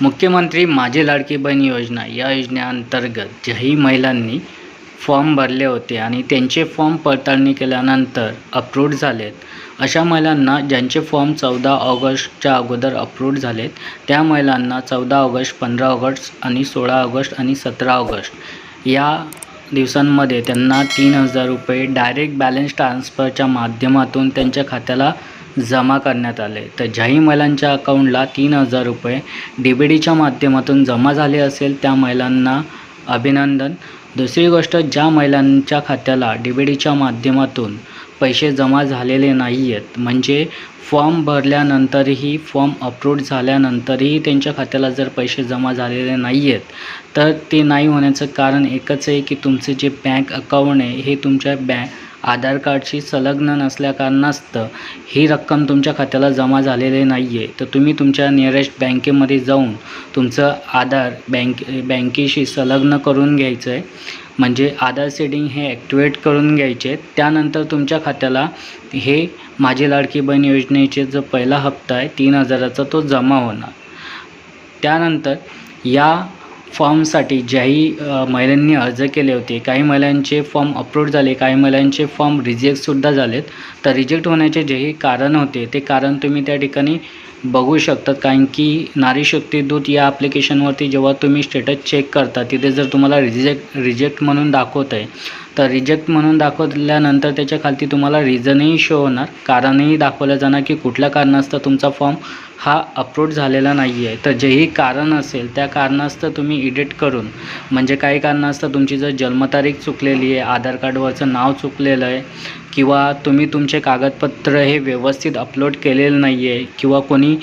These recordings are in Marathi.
मुख्यमंत्री माझी लाडकी बहीण योजना या योजनेअंतर्गत ज्याही महिलांनी फॉर्म भरले होते आणि त्यांचे फॉर्म पडताळणी केल्यानंतर अप्रूव्ड झालेत अशा महिलांना ज्यांचे फॉर्म चौदा ऑगस्टच्या अगोदर अप्रूव्ड झालेत त्या महिलांना चौदा ऑगस्ट पंधरा ऑगस्ट आणि सोळा ऑगस्ट आणि सतरा ऑगस्ट या दिवसांमध्ये त्यांना तीन हजार रुपये डायरेक्ट बॅलन्स ट्रान्सफरच्या माध्यमातून त्यांच्या खात्याला जमा करण्यात आले. तर ज्याही महिलांच्या अकाउंटला तीन हजार रुपये डी बी डीच्या माध्यमातून जमा झाले असेल त्या महिलांना अभिनंदन. दुसरी गोष्ट ज्या महिलांच्या खात्याला डी बी डीच्या माध्यमातून पैसे जमा झालेले नाही आहेत म्हणजे फॉर्म भरल्यानंतरही फॉर्म अप्रूड झाल्यानंतरही त्यांच्या खात्याला जर पैसे जमा झालेले नाही आहेत तर ते नाही होण्याचं कारण एकच आहे की तुमचे जे बँक अकाउंट आहे हे तुमच्या बँक आधार कार्डशी संलग्न नसल्याकारणास्तव ही रक्कम तुमच्या खात्याला जमा झालेली नाही आहे तर तुम्ही तुमच्या निअरेस्ट बँकेमध्ये जाऊन तुमचं आधार बँक बँकेशी संलग्न करून घ्यायचं आहे म्हणजे आधार सेटिंग हे ॲक्टिवेट करून घ्यायचे. त्यानंतर तुमच्या खात्याला हे माझी लाडकी बहीण योजनेचे जो पहिला हप्ता आहे तीन हजाराचा तो जमा होणार. त्यानंतर या फॉर्मसाठी ज्याही महिलांनी अर्ज केले होते काही महिलांचे फॉर्म अप्रूव्ड झाले काही महिलांचे फॉर्म रिजेक्टसुद्धा झालेत. तर रिजेक्ट होण्याचे जेही कारण होते ते कारण तुम्ही त्या ठिकाणी बघू शकतात. कारण की नारी शक्ती दूत या ॲप्लिकेशनवरती जेव्हा तुम्ही स्टेटस चेक करता तिथे जर तुम्हाला रिजेक्ट रिजेक्ट म्हणून दाखवत आहे तर रिजेक्ट म्हणून दाखवल्यानंतर त्याच्या खालती तुम्हाला रिझनही शो होणार. कारणही दाखवलं जाणार की कुठल्या कारणास्तव तुमचा फॉर्म हा अपलोड झालेला नाही आहे तर जेही कारण असेल त्या कारणास्तव तुम्ही एडिट करून म्हणजे काही कारणास्तव तुमची जर जन्मतारीख चुकलेली आहे आधार कार्डवरचं नाव चुकलेलं आहे किंवा तुम्ही तुमचे कागदपत्र हे व्यवस्थित अपलोड केलेलं नाही आहे किंवा कोणी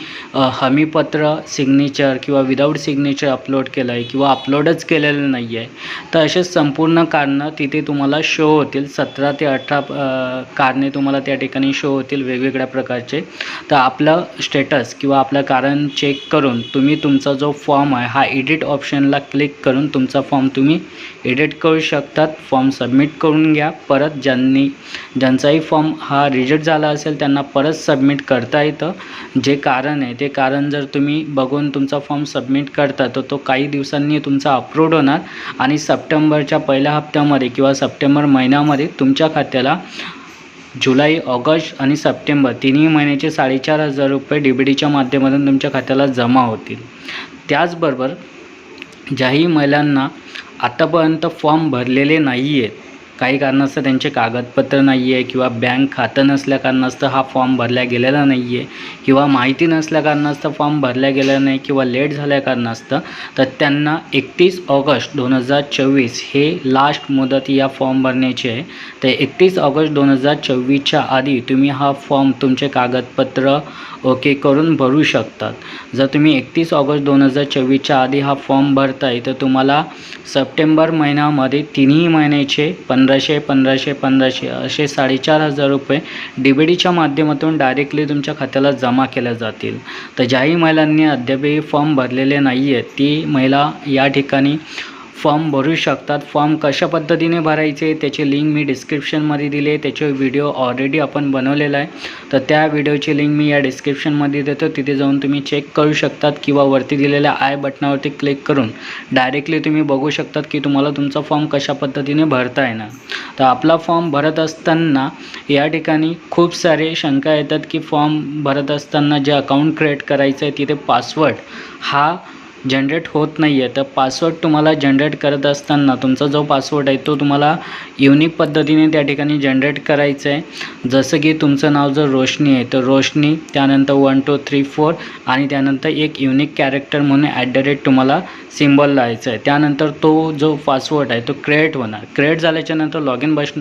हमीपत्र सिग्नेचर किंवा विदाऊट सिग्नेचर अपलोड केलं आहे किंवा अपलोडच केलेलं नाही आहे तर असे संपूर्ण कारणं तिथे तुम्हाला शो होतील. सतरा ते अठरा कारणे तुम्हाला त्या ठिकाणी शो होतील वेगवेगळ्या प्रकारचे. तर आपलं स्टेटस किंवा आपलं कारण चेक करून तुम्ही तुमचा जो फॉर्म आहे हा एडिट ऑप्शनला क्लिक करून तुमचा फॉर्म तुम्ही एडिट करू शकतात. फॉर्म सबमिट करून घ्या. परत ज्यांनी ज्यांचाही फॉर्म हा रिजेक्ट झाला असेल त्यांना परत सबमिट करता येतं. जे कारण आहे ते कारण जर तुम्ही बघून तुमचा फॉर्म सबमिट करता तर तो काही दिवसांनी तुमचा अप्रूव्ड होणार. आणि सप्टेंबरच्या पहिल्या हप्त्यामध्ये किंवा सप्टेंबर महिन्यामध्ये तुमच्या खात्याला जुलै ऑगस्ट आणि सप्टेंबर तिन्ही महिन्याचे साडेचार हजार रुपये डी बी डीच्या माध्यमातून तुमच्या खात्याला जमा होतील. त्याचबरोबर ज्याही महिलांना आतापर्यंत फॉर्म भरलेले नाही आहेत काही कारणास्तव त्यांचे कागदपत्र नाही आहे किंवा बँक खातं नसल्या कारणास्तव हा फॉर्म भरला गेलेला नाही आहे किंवा माहिती नसल्या कारणास्तव फॉर्म भरला गेला नाही किंवा लेट झाल्या कारणास्तव तर त्यांना एकतीस ऑगस्ट दोन हजार चोवीस हे लास्ट मुदत या फॉर्म भरण्याची आहे. तर एकतीस ऑगस्ट दोन हजार चोवीसच्या आधी तुम्ही हा फॉर्म तुमचे कागदपत्र ओके करून भरू शकतात. जर तुम्ही एकतीस ऑगस्ट दोन हजार चोवीसच्या आधी हा फॉर्म भरताय तर तुम्हाला सप्टेंबर महिन्यामध्ये तिन्ही महिन्याचे पंधराशे पंधराशे पंधराशे असे साडेचार हजार रुपये डी बी डीच्या माध्यमातून डायरेक्टली तुमच्या खात्याला जमा केल्या जातील. तर ज्याही महिलांनी अद्यापही फॉर्म भरलेले नाही आहेत ती महिला या ठिकाणी फॉर्म भरू शकतात. फॉर्म कशा पद्धतीने भरायचे त्याची लिंक मी डिस्क्रिप्शनमध्ये दिली आहे त्याचे व्हिडिओ ऑलरेडी आपण बनवलेला आहे. तर त्या व्हिडिओची लिंक मी या डिस्क्रिप्शनमध्ये देतो. तिथे जाऊन तुम्ही चेक करू शकतात किंवा वरती दिलेल्या आय बटनावरती क्लिक करून डायरेक्टली तुम्ही बघू शकतात की तुम्हाला तुमचा फॉर्म कशा पद्धतीने भरता येणार. तर आपला फॉर्म भरत असताना या ठिकाणी खूप सारे शंका येतात की फॉर्म भरत असताना जे अकाउंट क्रिएट करायचं आहे तिथे पासवर्ड हा जनरेट होत नाही आहे तर पासवर्ड तुम्हाला जनरेट करत असताना तुमचा जो पासवर्ड आहे तो तुम्हाला युनिक पद्धतीने त्या ठिकाणी जनरेट करायचं आहे जसं की तुमचं नाव जर रोशनी आहे तर रोशनी त्यानंतर वन टू थ्री फोर आणि त्यानंतर एक युनिक कॅरेक्टर म्हणून ॲट द रेट तुम्हाला सिम्बॉल लावायचं आहे त्यानंतर तो जो पासवर्ड आहे तो क्रिएट होणार. क्रिएट झाल्याच्यानंतर लॉग इन बस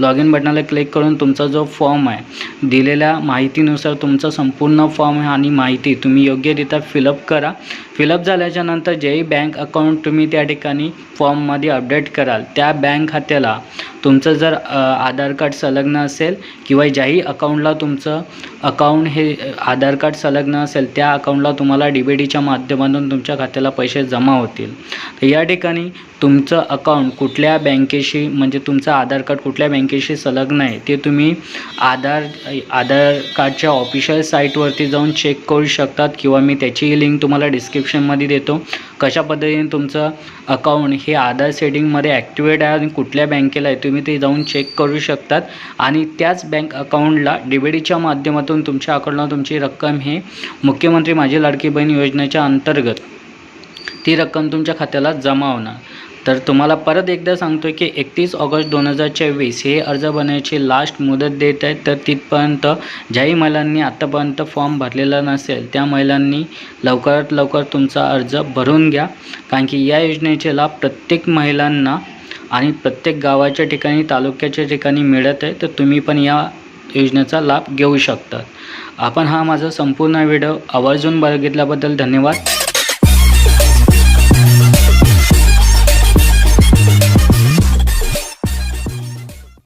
लॉग इन बटनाला क्लिक करून तुमचा जो फॉर्म आहे दिलेल्या माहितीनुसार तुमचा संपूर्ण फॉर्म आहे आणि माहिती तुम्ही योग्यरित्या फिलअप करा. फिलअप झाल्याच्यानंतर झाल्याच्यानंतर जेही बँक अकाउंट तुम्ही त्या ठिकाणी फॉर्ममध्ये अपडेट कराल त्या बँक खात्याला तुमचं जर आधार कार्ड संलग्न असेल किंवा ज्याही अकाउंटला तुमचं अकाउंट हे आधार कार्ड संलग्न असेल त्या अकाउंटला तुम्हाला डी बी डीच्या माध्यमातून तुमच्या खात्याला पैसे जमा होतील. तर या ठिकाणी तुमचं अकाउंट कुठल्या बँकेशी म्हणजे तुमचं आधार कार्ड कुठल्या बँकेशी संलग्न आहे ते तुम्ही आधार आधार कार्डच्या ऑफिशियल साईटवरती जाऊन चेक करू शकतात किंवा मी त्याचीही लिंक तुम्हाला डिस्क्रिप्शनमध्ये देतो. कशा पद्धतीने तुमचं अकाउंट हे आधार सेटिंगमध्ये ॲक्टिवेट आहे आणि कुठल्या बँकेला आहे तुम्ही ते जाऊन चेक करू शकतात. आणि त्याच बँक अकाउंटला डीबीडीच्या माध्यमातून तुमच्या अकाउंटला तुमची रक्कम हे मुख्यमंत्री माझी लाडकी बहीण योजनेच्या अंतर्गत ती रक्कम तुमच्या खात्याला जमा होणार. तर तुम्हाला परत एकदा सांगतो की एकतीस ऑगस्ट दोन हजार चोवीस हे अर्ज भरण्याची लास्ट मुदत देत आहे तर तिथपर्यंत ज्याही महिलांनी आत्तापर्यंत फॉर्म भरलेला नसेल त्या महिलांनी लवकरात लवकर तुमचा अर्ज भरून घ्या. कारण की या योजनेचे लाभ प्रत्येक महिलांना आणि प्रत्येक गावाच्या ठिकाणी तालुक्याच्या ठिकाणी मिळत आहे तर तुम्ही पण या योजनेचा लाभ घेऊ शकता. आपण हा माझा संपूर्ण व्हिडिओ आवर्जून बघितल्याबद्दल धन्यवाद.